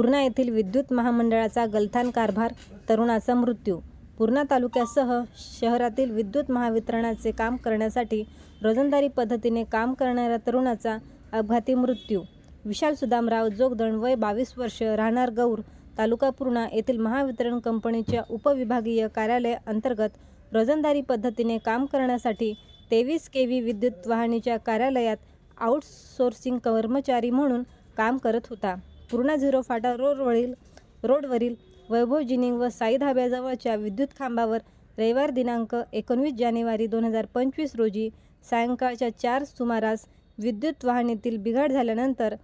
पूर्णा येथील विद्युत महामंडळाचा गलथान कारभार तरुणाचा मृत्यू. पूर्णा तालुक्यासह शहरातील विद्युत महावितरणाचे काम करण्यासाठी रोजंदारी पद्धतीने काम करणाऱ्या तरुणाचा अपघाती मृत्यू. विशाल सुदामराव जोगदण वय बावीस वर्ष राहणार गौर तालुका पूर्णा येथील महावितरण कंपनीच्या उपविभागीय कार्यालय अंतर्गत रोजंदारी पद्धतीने काम करण्यासाठी तेवीस के व्ही विद्युत वाहिनीच्या कार्यालयात आउटसोर्सिंग कर्मचारी म्हणून काम करत होता. पूर्णा झिरो फाटा रोडवरील रोडवरील वैभव जिनिंग व साई धाब्याजवळच्या विद्युत खांबावर रविवार दिनांक एकोणवीस जानेवारी दोन हजार पंचवीस रोजी सायंकाळच्या चार सुमारास विद्युत वाहनेतील बिघाड झाल्यानंतर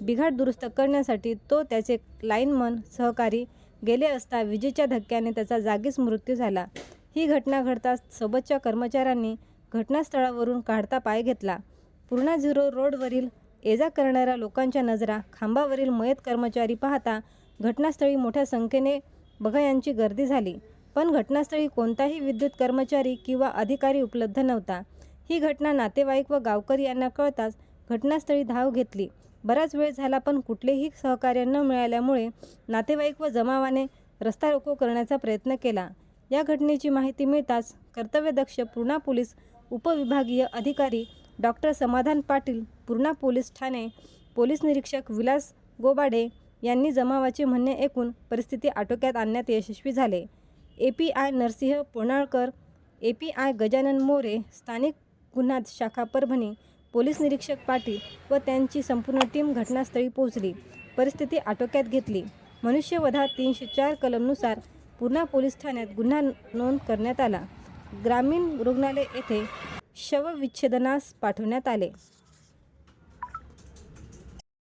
बिघाड दुरुस्त करण्यासाठी तो त्याचे लाईनमन सहकारी गेले असता विजेच्या धक्क्याने त्याचा जागीच मृत्यू झाला. ही घटना घडताच सोबतच्या कर्मचाऱ्यांनी घटनास्थळावरून काढता पाय घेतला. पूर्णा झिरो रोडवरील ये जा करणाऱ्या लोकांच्या नजरा खांबावरील मयत कर्मचारी पाहता घटनास्थळी मोठ्या संख्येने बघायांची गर्दी झाली. पण घटनास्थळी कोणताही विद्युत कर्मचारी किंवा अधिकारी उपलब्ध नव्हता. ही घटना नातेवाईक व गावकरी यांना कळताच घटनास्थळी धाव घेतली. बराच वेळ झाला पण कुठलेही सहकार्य न मिळाल्यामुळे नातेवाईक व जमावाने रस्ता रोको करण्याचा प्रयत्न केला. या घटनेची माहिती मिळताच कर्तव्यदक्ष पूर्णा पोलीस उपविभागीय अधिकारी डॉक्टर समाधान पाटील पूर्णा पोलीस ठाणे पोलीस निरीक्षक विलास गोबाडे यांनी जमावाचे म्हणणे ऐकून परिस्थिती आटोक्यात आणण्यात यशस्वी झाले. A P I Narsingh Ponalkar A P I Gajanan More स्थानिक गुन्हा शाखा परभणी पोलीस निरीक्षक पाटील व त्यांची संपूर्ण टीम घटनास्थळी पोहोचली. परिस्थिती आटोक्यात घेतली. मनुष्यवधा तीनशे चार कलमनुसार पूर्णा पोलीस ठाण्यात गुन्हा नोंद करण्यात आला. ग्रामीण रुग्णालय येथे शवविच्छेदनास पाठवण्यात आले.